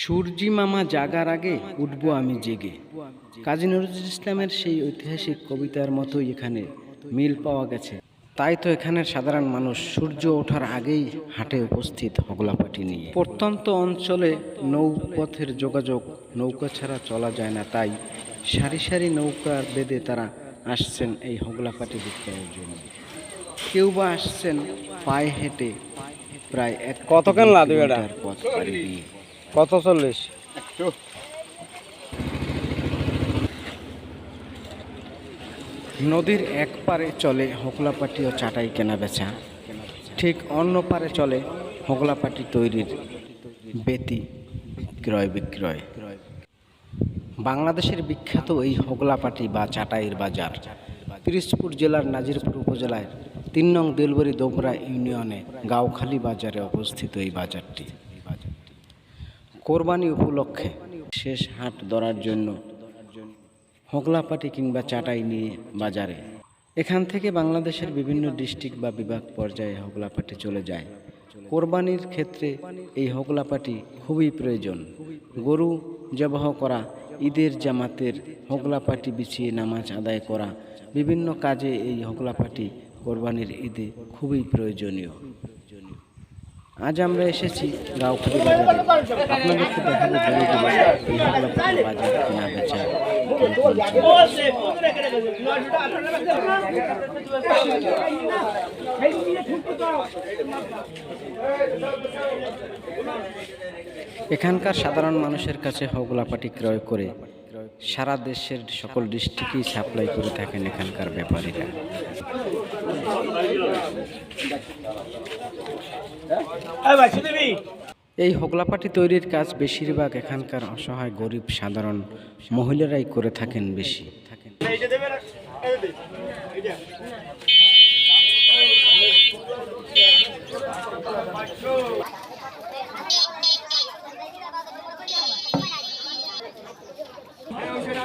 সূর্যি মামা জাগার আগে উঠবো আমি জেগে। কাজী নজরুল ইসলামের সেই ঐতিহাসিক কবিতার মতোই এখানে মিল পাওয়া গেছে। তাই তো এখানের সাধারণ মানুষ সূর্য ওঠার আগেই হাটে উপস্থিত হগলাপাটি নিয়ে। প্রত্যন্ত অঞ্চলে নৌপথের যোগাযোগ, নৌকা ছাড়া চলা যায় না, তাই সারি সারি নৌকা বেঁধে তারা আসছেন এই হগলাপাটি বিক্রয়ের জন্য। কেউ বা আসছেন পায়ে হেঁটে প্রায় এক কতক্ষণ এটা? দিয়ে। কত চল্লিশ? নদীর এক পারে চলে হোগলাপাটি ও চাটাই কেনা বেচা। ঠিক অন্য পারে চলে হোগলাপাটি তৈরির বেতি ক্রয় বিক্রয়। বাংলাদেশের বিখ্যাত এই হোগলাপাটি বা চাটাইয়ের বাজার। পিরিজপুর জেলার নাজিরপুর উপজেলায় তিন নং দেলবরি দোবরা ইউনিয়নে গাওখালি বাজারে অবস্থিত এই বাজারটি। কোরবানি উপলক্ষে শেষ হাট ধরার জন্য হোগলাপাটি কিংবা চাটাই নিয়ে বাজারে। এখান থেকে বাংলাদেশের বিভিন্ন ডিস্ট্রিক্ট বা বিভাগ পর্যায়ে হোগলাপাটি চলে যায়। কোরবানির ক্ষেত্রে এই হোগলাপাটি খুবই প্রয়োজন। গরু জবাহ করা, ঈদের জামাতের হোগলাপাটি বিছিয়ে নামাজ আদায় করা, বিভিন্ন কাজে এই হোগলাপাটি কোরবানির ঈদে খুবই প্রয়োজনীয়। আজ আমরা এসেছি গাঁওখালি বাজারে। আপনাদেরকে দেখাবো বলে বাজার, কেনা বেচা এখানকার সাধারণ মানুষের কাছে হগলাপাটি ক্রয় করে সারা দেশের সকল ডিস্ট্রিক্টেই সাপ্লাই করে থাকেন এখানকার ব্যাপারীরা। এই হোগলাপাটি তৈরির কাজ বেশিরভাগ এখানকার অসহায় গরিব সাধারণ মহিলারাই করে থাকেন বেশি। থাকেন হ্যাঁ বিক্রি করছেন কত করে তাই কথা তো হইছে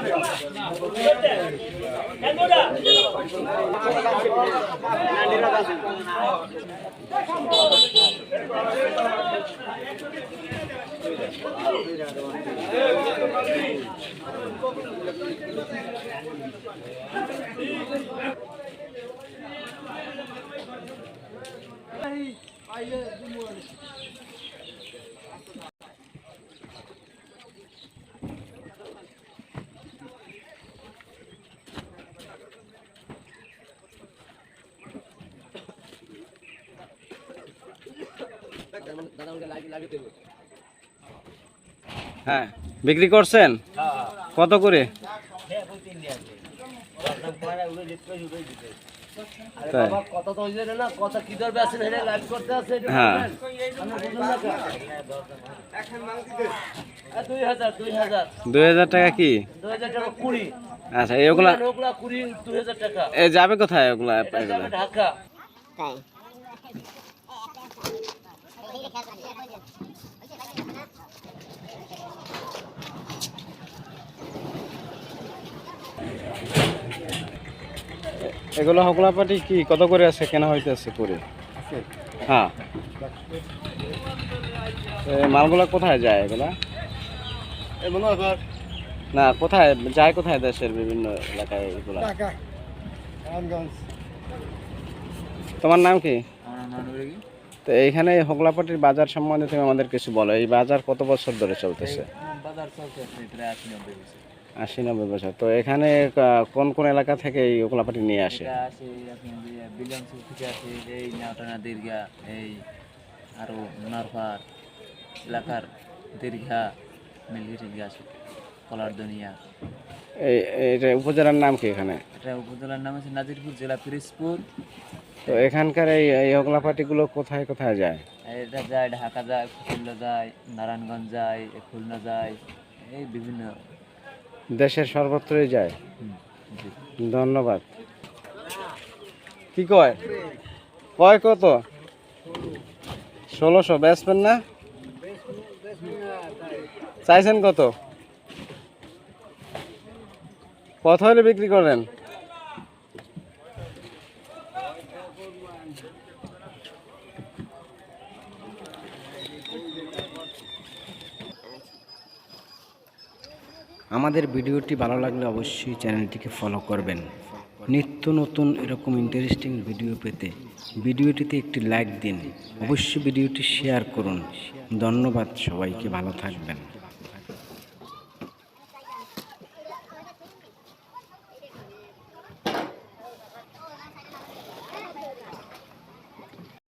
কথা কি ধরবে আছেন এটা লাইভ করতে আছে এটা হ্যাঁ। বলেন। আপনি বুঝুন না কেন? এ, দুই হাজার টাকা কি আচ্ছা এগুলা যাবে কোথায় ওগুলা এগুলা এগুলো হকলাপাটি কি? কত করে আছে? কেনা হইতেছে করে হ্যাঁ। মালগুলা কোথায় যায় এগুলা? না কোথায়? যায় কোথায় দেশের বিভিন্ন এলাকায় এগুলা? তোমার নাম কি? তো এইখানে এই হকলাপাটির বাজার সম্বন্ধে তুমি আমাদের কিছু বলো। এই বাজার কত বছর ধরে চলতেছে? বাজার প্রায় আশি নব্বই বছর। আশি নব্বই বছর। তো এখানে কোন কোন এলাকা থেকে এই হকলাপাটি নিয়ে আসে? এই নাওটানা দীর্ঘা এই আরও নারফার এলাকার দীর্ঘা আসে কলার দুনিয়া এই এটা উপজেলার নাম কি এখানে? এটা উপজেলার নাম আছে নাজিরপুর জেলা পিরিজপুর। তো এখানকার এই এই হকলাপাটিগুলো কোথায় কোথায় যায়? এটা যায় ঢাকা যায় খুলনা যায় নারায়ণগঞ্জ যায় খুলনা যায় এই বিভিন্ন। দেশের সর্বত্রই যায়? ধন্যবাদ। কি কি কয়? কয় কত? ষোলোশো বেচবেন না? চাইছেন কত? কত হলে বিক্রি করেন আমাদের ভিডিওটি ভালো লাগলে অবশ্যই চ্যানেলটিকে ফলো করবেন। নিত্য নতুন এরকম ইন্টারেস্টিং ভিডিও পেতে ভিডিওটিতে একটি লাইক দিন। অবশ্যই ভিডিওটি শেয়ার করুন। ধন্যবাদ সবাইকে, ভালো থাকবেন।